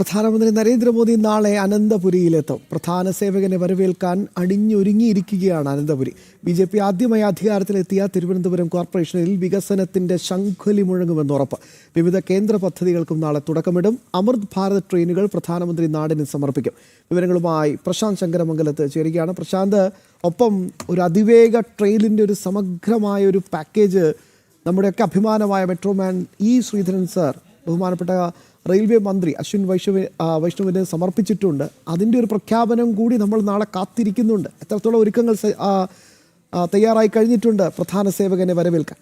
പ്രധാനമന്ത്രി നരേന്ദ്രമോദി നാളെ അനന്തപുരിയിലെത്തും. പ്രധാന സേവകനെ വരവേൽക്കാൻ അണിഞ്ഞൊരുങ്ങിയിരിക്കുകയാണ് അനന്തപുരി. ബി ജെ പി ആദ്യമായി അധികാരത്തിലെത്തിയ തിരുവനന്തപുരം കോർപ്പറേഷനിൽ വികസനത്തിന്റെ ശംഖുലി മുഴങ്ങുമെന്ന് ഉറപ്പ്. വിവിധ കേന്ദ്ര പദ്ധതികൾക്കും നാളെ തുടക്കമിടും. അമൃത് ഭാരത് ട്രെയിനുകൾ പ്രധാനമന്ത്രി നാടിന് സമർപ്പിക്കും. വിവരങ്ങളുമായി പ്രശാന്ത് ശങ്കരമംഗലത്ത് ചേരുകയാണ്. പ്രശാന്ത് ഒപ്പം ഒരു അതിവേഗ ട്രെയിനിന്റെ ഒരു സമഗ്രമായ ഒരു പാക്കേജ് നമ്മുടെയൊക്കെ അഭിമാനമായ മെട്രോമാൻ ഇ ശ്രീധരൻ സാർ ബഹുമാനപ്പെട്ട റെയിൽവേ മന്ത്രി അശ്വിൻ വൈഷ്ണവ് വൈഷ്ണവിന് സമർപ്പിച്ചിട്ടുണ്ട്. അതിന്റെ ഒരു പ്രഖ്യാപനം കൂടി നമ്മൾ നാളെ കാത്തിരിക്കുന്നുണ്ട്. എത്രത്തോളം ഒരുക്കങ്ങൾ തയ്യാറായി കഴിഞ്ഞിട്ടുണ്ട് പ്രധാന സേവകനെ വരവേൽക്കാൻ.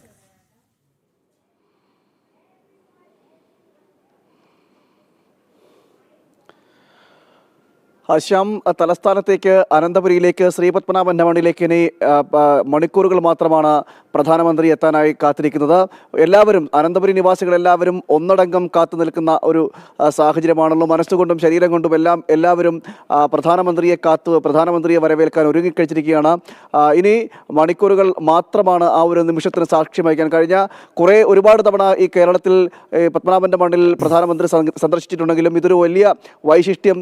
ശ്യാം തലസ്ഥാനത്തേക്ക് അനന്തപുരിയിലേക്ക് ശ്രീപത്മനാഭന്റെ മണ്ണിലേക്ക് ഇനി മണിക്കൂറുകൾ മാത്രമാണ് പ്രധാനമന്ത്രി എത്താനായി കാത്തിരിക്കുന്നത്. എല്ലാവരും അനന്തപുരി നിവാസികൾ എല്ലാവരും ഒന്നടങ്കം കാത്തു നിൽക്കുന്ന ഒരു സാഹചര്യമാണല്ലോ. മനസ്സുകൊണ്ടും ശരീരം കൊണ്ടും എല്ലാം എല്ലാവരും പ്രധാനമന്ത്രിയെ കാത്തു പ്രധാനമന്ത്രിയെ വരവേൽക്കാൻ ഒരുങ്ങിക്കഴിച്ചിരിക്കുകയാണ്. ഇനി മണിക്കൂറുകൾ മാത്രമാണ് ആ ഒരു നിമിഷത്തിന് സാക്ഷ്യം വഹിക്കാൻ കഴിഞ്ഞ. കുറേ ഒരുപാട് തവണ ഈ കേരളത്തിൽ പത്മനാഭന്റെ മണ്ണിൽ പ്രധാനമന്ത്രി സന്ദർശിച്ചിട്ടുണ്ടെങ്കിലും ഇതൊരു വലിയ വൈശിഷ്ട്യം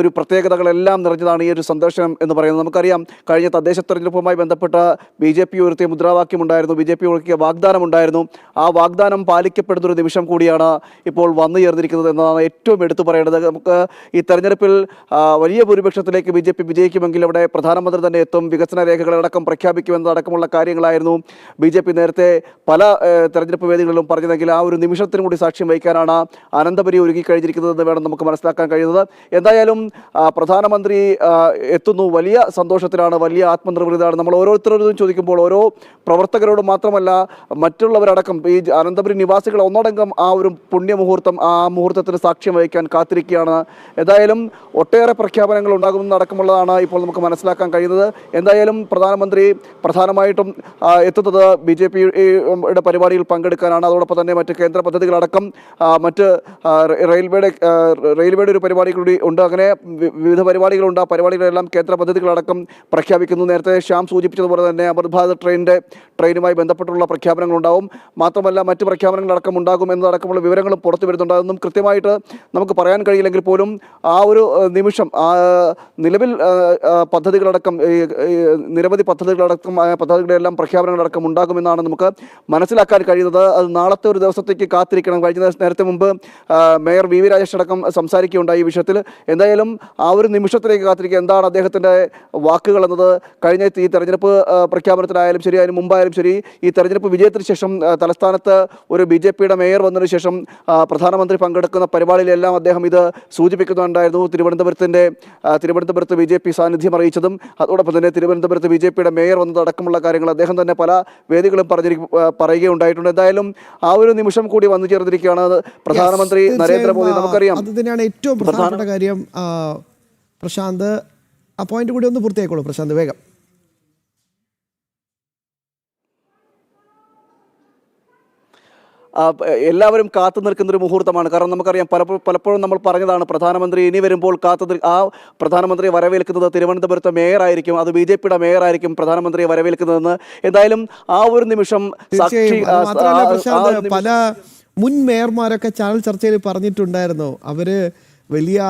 ഒരു പ്രത്യേകതകളെല്ലാം നിറഞ്ഞതാണ് ഈ ഒരു സന്ദർശനം എന്ന് പറയുന്നത് നമുക്കറിയാം. കഴിഞ്ഞ തദ്ദേശ തെരഞ്ഞെടുപ്പുമായി ബന്ധപ്പെട്ട ബി ജെ പി ഉയർത്തിയ മുദ്രാവാക്യം ഉണ്ടായിരുന്നു. ബി ജെ പി ഒഴുക്കിയ വാഗ്ദാനം ഉണ്ടായിരുന്നു. ആ വാഗ്ദാനം പാലിക്കപ്പെടുന്ന ഒരു നിമിഷം കൂടിയാണ് ഇപ്പോൾ വന്നു ചേർന്നിരിക്കുന്നത് എന്നതാണ് ഏറ്റവും എടുത്തു പറയേണ്ടത്. നമുക്ക് ഈ തെരഞ്ഞെടുപ്പിൽ വലിയ ഭൂരിപക്ഷത്തിലേക്ക് ബി ജെ പി വിജയിക്കുമെങ്കിൽ അവിടെ പ്രധാനമന്ത്രി തന്നെ എത്തും. വികസന രേഖകളടക്കം പ്രഖ്യാപിക്കുമെന്നതടക്കമുള്ള കാര്യങ്ങളായിരുന്നു ബി ജെ പി നേരത്തെ പല തെരഞ്ഞെടുപ്പ് വേദികളിലും പറഞ്ഞതെങ്കിൽ ആ ഒരു നിമിഷത്തിന് കൂടി സാക്ഷ്യം വഹിക്കാനാണ് അനന്തപുരി ഒരുങ്ങിക്കഴിഞ്ഞിരിക്കുന്നതെന്ന് വേണം നമുക്ക് മനസ്സിലാക്കാൻ കഴിയുന്നത്. എന്തായാലും പ്രധാനമന്ത്രി എത്തുന്നു. വലിയ സന്തോഷത്തിലാണ് വലിയ ആത്മനിർവൃതിയാണ് നമ്മൾ ഓരോരുത്തരോടും ചോദിക്കുമ്പോൾ ഓരോ പ്രവർത്തകരോട് മാത്രമല്ല മറ്റുള്ളവരടക്കം ഈ അനന്തപുരി നിവാസികൾ ഒന്നടങ്കം ആ ഒരു പുണ്യമുഹൂർത്തം ആ മുഹൂർത്തത്തിന് സാക്ഷ്യം വഹിക്കാൻ കാത്തിരിക്കുകയാണ്. ഏതായാലും ഒട്ടേറെ പ്രഖ്യാപനങ്ങൾ ഉണ്ടാകുമെന്നടക്കമുള്ളതാണ് ഇപ്പോൾ നമുക്ക് മനസ്സിലാക്കാൻ കഴിയുന്നത്. എന്തായാലും പ്രധാനമന്ത്രി പ്രധാനമായിട്ടും എത്തുന്നത് ബി ജെ പിയുടെ പരിപാടിയിൽ പങ്കെടുക്കാനാണ്. അതോടൊപ്പം തന്നെ മറ്റ് കേന്ദ്ര പദ്ധതികളടക്കം മറ്റ് റെയിൽവേയുടെ റെയിൽവേയുടെ ഒരു പരിപാടി കൂടി ഉണ്ട്. അങ്ങനെ വിവിധ പരിപാടികളുണ്ട്. ആ പരിപാടികളെല്ലാം കേന്ദ്ര പദ്ധതികളടക്കം പ്രഖ്യാപിക്കുന്നു. നേരത്തെ ശ്യാം സൂചിപ്പിച്ചതുപോലെ തന്നെ അമൃത് ഭാരത് ട്രെയിനിന്റെ ട്രെയിനുമായി ബന്ധപ്പെട്ടുള്ള പ്രഖ്യാപനങ്ങൾ ഉണ്ടാവും മാത്രമല്ല മറ്റ് പ്രഖ്യാപനങ്ങളടക്കം ഉണ്ടാകും എന്നതടക്കമുള്ള വിവരങ്ങളും പുറത്തു വരുന്നുണ്ട്. അതൊന്നും കൃത്യമായിട്ട് നമുക്ക് പറയാൻ കഴിയില്ലെങ്കിൽ പോലും ആ ഒരു നിമിഷം നിലവിൽ പദ്ധതികളടക്കം നിരവധി പദ്ധതികളടക്കം പദ്ധതികളെല്ലാം പ്രഖ്യാപനങ്ങളടക്കം ഉണ്ടാകുമെന്നാണ് നമുക്ക് മനസ്സിലാക്കാൻ കഴിയുന്നത്. അത് നാളത്തെ ഒരു ദിവസത്തേക്ക് കാത്തിരിക്കണം. കഴിഞ്ഞ നേരത്തെ മുമ്പ് മേയർ വി. വി. രാജേഷ് അടക്കം സംസാരിക്കുകയുണ്ടായി ഈ വിഷയത്തിൽ. എന്തായാലും ആ ഒരു നിമിഷത്തിലേക്ക് കാത്തിരിക്കുക. എന്താണ് അദ്ദേഹത്തിന്റെ വാക്കുകൾ എന്നത്? കഴിഞ്ഞ ഈ തെരഞ്ഞെടുപ്പ് പ്രഖ്യാപനത്തിലായാലും ശരി അതിന് മുമ്പായാലും ശരി ഈ തെരഞ്ഞെടുപ്പ് വിജയത്തിന് ശേഷം തലസ്ഥാനത്ത് ഒരു ബി ജെ പിയുടെ മേയർ വന്നതിന് ശേഷം പ്രധാനമന്ത്രി പങ്കെടുക്കുന്ന പരിപാടിയിലെല്ലാം അദ്ദേഹം ഇത് സൂചിപ്പിക്കുന്നുണ്ടായിരുന്നു. തിരുവനന്തപുരത്തിന്റെ തിരുവനന്തപുരത്ത് ബി ജെ പി സാന്നിധ്യം അറിയിച്ചതും അതോടൊപ്പം തന്നെ തിരുവനന്തപുരത്ത് ബി ജെ പിയുടെ മേയർ വന്നതടക്കമുള്ള കാര്യങ്ങൾ അദ്ദേഹം തന്നെ പല വേദികളും പറഞ്ഞിരിക്കും പറയുകയുണ്ടായിട്ടുണ്ട്. എന്തായാലും ആ ഒരു നിമിഷം കൂടി വന്നു ചേർന്നിരിക്കുകയാണ് പ്രധാനമന്ത്രി നരേന്ദ്രമോദി. നമുക്കറിയാം. അത് തന്നെയാണ് ഏറ്റവും പ്രധാനപ്പെട്ട കാര്യം പ്രശാന്ത്. ആ പോയിന്റ് കൂടി ഒന്ന് പൂർത്തിയാക്കോളൂ പ്രശാന്ത് വേഗം ആ, പ- എല്ലാവരും കാത്തു നിൽക്കുന്ന ഒരു മുഹൂർത്തമാണ്. കാരണം നമുക്കറിയാം പലപ്പോഴും പലപ്പോഴും നമ്മൾ പറഞ്ഞതാണ് പ്രധാനമന്ത്രി ഇനി വരുമ്പോൾ കാത്തു ആ പ്രധാനമന്ത്രി വരവേൽക്കുന്നത് തിരുവനന്തപുരത്തെ മേയറായിരിക്കും അത് ബി ജെ പിയുടെ മേയറായിരിക്കും പ്രധാനമന്ത്രിയെ വരവേൽക്കുന്നതെന്ന്. എന്തായാലും ആ ഒരു നിമിഷം സാക്ഷി പല മുൻ മേയർമാരൊക്കെ ചാനൽ ചർച്ചയിൽ പറഞ്ഞിട്ടുണ്ടായിരുന്നു. അവർ വലിയ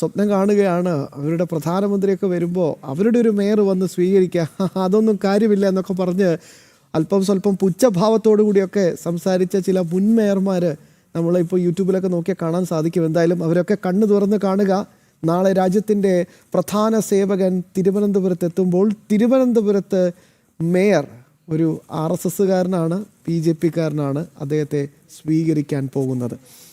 സ്വപ്നം കാണുകയാണ്. അവരുടെ പ്രധാനമന്ത്രിയൊക്കെ വരുമ്പോൾ അവരുടെ ഒരു മേയർ വന്ന് സ്വീകരിക്കുക അതൊന്നും കാര്യമില്ല എന്നൊക്കെ പറഞ്ഞ് അല്പം സ്വല്പം പുച്ഛഭാവത്തോടു കൂടിയൊക്കെ സംസാരിച്ച ചില മുൻ മേയർമാർ നമ്മളിപ്പോൾ യൂട്യൂബിലൊക്കെ നോക്കിയാൽ കാണാൻ സാധിക്കും. എന്തായാലും അവരൊക്കെ കണ്ണു തുറന്ന് കാണുക. നാളെ രാജ്യത്തിന്റെ പ്രധാന സേവകൻ തിരുവനന്തപുരത്ത് എത്തുമ്പോൾ തിരുവനന്തപുരത്ത് മേയർ ഒരു ആർ എസ് എസ്സുകാരനാണ് ബി ജെ പിക്കാരനാണ് അദ്ദേഹത്തെ സ്വീകരിക്കാൻ പോകുന്നത്.